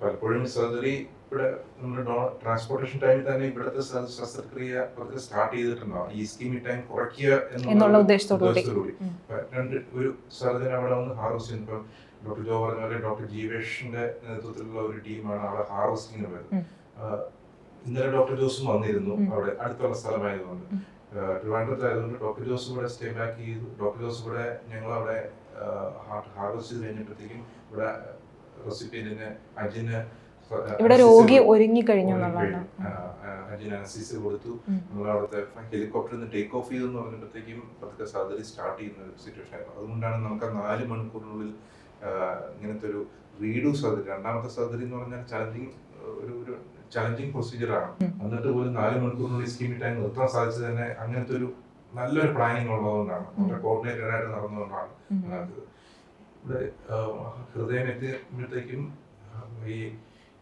പലപ്പോഴും സർജറി ഇവിടെ നമ്മുടെ ട്രാൻസ്പോർട്ടേഷൻ ടൈമിൽ തന്നെ ഇവിടുത്തെ ശസ്ത്രക്രിയ പതുക്കെ സ്റ്റാർട്ട് ചെയ്തിട്ടുണ്ടാവും. ഈ സ്കീമിൽ ടൈം കുറയ്ക്കുക എന്നുള്ള ഉദ്ദേശത്തോടു കൂടി. ഉദ്ദേശത്തോടുകൂടി. രണ്ട് ഒരു സർജൻ അവിടെ വന്ന് ചെയ്യുന്നു. ഇപ്പം ഡോക്ടർ ജോ പറഞ്ഞ പോലെ ഡോക്ടർ ജീവേഷിന്റെ നേതൃത്വത്തിലുള്ള ഒരു ടീമാണ് അവിടെ ഹാർവസ്റ്റിംഗിന് വരുന്നത്. ഇന്നലെ ഡോക്ടർ ജോസും വന്നിരുന്നു അവിടെ. അടുത്തുള്ള സ്ഥലമായതുകൊണ്ട്. ട്രിവാൻഡ്രത്തായതുകൊണ്ട് ഡോക്ടർ ജോസ് ഇവിടെ സ്റ്റേ ബാക്ക് ചെയ്തു. ഡോക്ടർ ജോസ് ഇവിടെ ഞങ്ങൾ അവിടെ ഹാർട്ട് ഹാർവസ്റ്റ് ചെയ്ത് കഴിഞ്ഞപ്പോഴത്തേക്കും ഇവിടെ റെസിപ്പിയന്റിന് അജിന് ഇവിടെ രോഗി ഒരുങ്ങി കഴിഞ്ഞു. അജിന് അനസിസ് കൊടുത്തു. അവിടുത്തെ ഹെലികോപ്റ്ററിൽ നിന്ന് ടേക്ക് ഓഫ് ചെയ്തെന്ന് പറഞ്ഞപ്പോഴത്തേക്കും പതുക്കെ സർജറി സ്റ്റാർട്ട് ചെയ്യുന്ന ഒരു സിറ്റുവേഷൻ ആയിരുന്നു. അതുകൊണ്ടാണ് നമുക്ക് ആ നാല് മണിക്കൂറിനുള്ളിൽ ഇങ്ങനത്തെ ഒരു റീഡു സർജറി രണ്ടാമത്തെ സർജറി എന്ന് പറഞ്ഞാൽ ചലഞ്ചിങ് ഒരു ഒരു ചലഞ്ചിങ് പ്രൊസീജിയറാണ്. എന്നിട്ട് പോലും നാല് മണിക്കൂറിനുള്ളിൽ സ്കീമി ടൈം നിർത്താൻ സാധിച്ചത് തന്നെ അങ്ങനത്തെ ഒരു നല്ലൊരു പ്ലാനിങ് ഉള്ളതുകൊണ്ടാണ്. വളരെ കോർഡിനേറ്റഡ് ആയിട്ട് നടന്നുകൊണ്ടാണ് ഇവിടെ ഹൃദയം എത്തിയപ്പോഴത്തേക്കും ഈ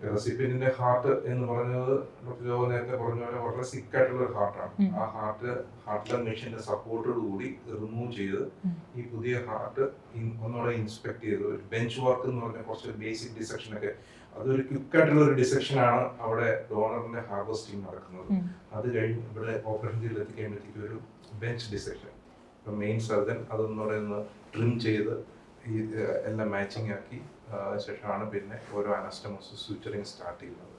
റെസിപ്പിയന്റിന്റെ ഹാർട്ട് എന്ന് പറഞ്ഞത് ഡോക്ടർ ജോ നേരത്തെ പറഞ്ഞ പോലെ വളരെ സിക്ക് ആയിട്ടുള്ള ഒരു ഹാർട്ടാണ്. ആ ഹാർട്ട് ഹാർട്ടിലെ മെഷീന്റെ സപ്പോർട്ടോട് കൂടി റിമൂവ് ചെയ്ത് ഈ പുതിയ ഹാർട്ട് ഒന്നുകൂടെ ഇൻസ്പെക്ട് ചെയ്ത് ഒരു ബെഞ്ച് വർക്ക് എന്ന് പറഞ്ഞ കുറച്ച് ബേസിക് ഡിസെക്ഷൻ ഒക്കെ. അതൊരു ക്വിക്ക് ആയിട്ടുള്ള ഒരു ഡിസെക്ഷൻ ആണ് അവിടെ ഡോണറിന്റെ ഹാർവസ്റ്റിംഗ് നടക്കുന്നത്. അത് കഴിഞ്ഞ് ഇവിടെ ഓപ്പറേഷൻ ചെയ്ത് എത്തിക്കഴിയുമ്പോഴത്തേക്ക് ഒരു ബെഞ്ച് ഡിസെക്ഷൻ. മെയിൻ സർജൻ അതൊന്നുകൂടെ ഒന്ന് ട്രിം ചെയ്ത് ഈ എല്ലാം മാച്ചിങ് ആക്കി ശേഷമാണ് പിന്നെ ഓരോ അനസ്റ്റമോസ് സൂച്ചറിങ് സ്റ്റാർട്ട് ചെയ്യുന്നത്.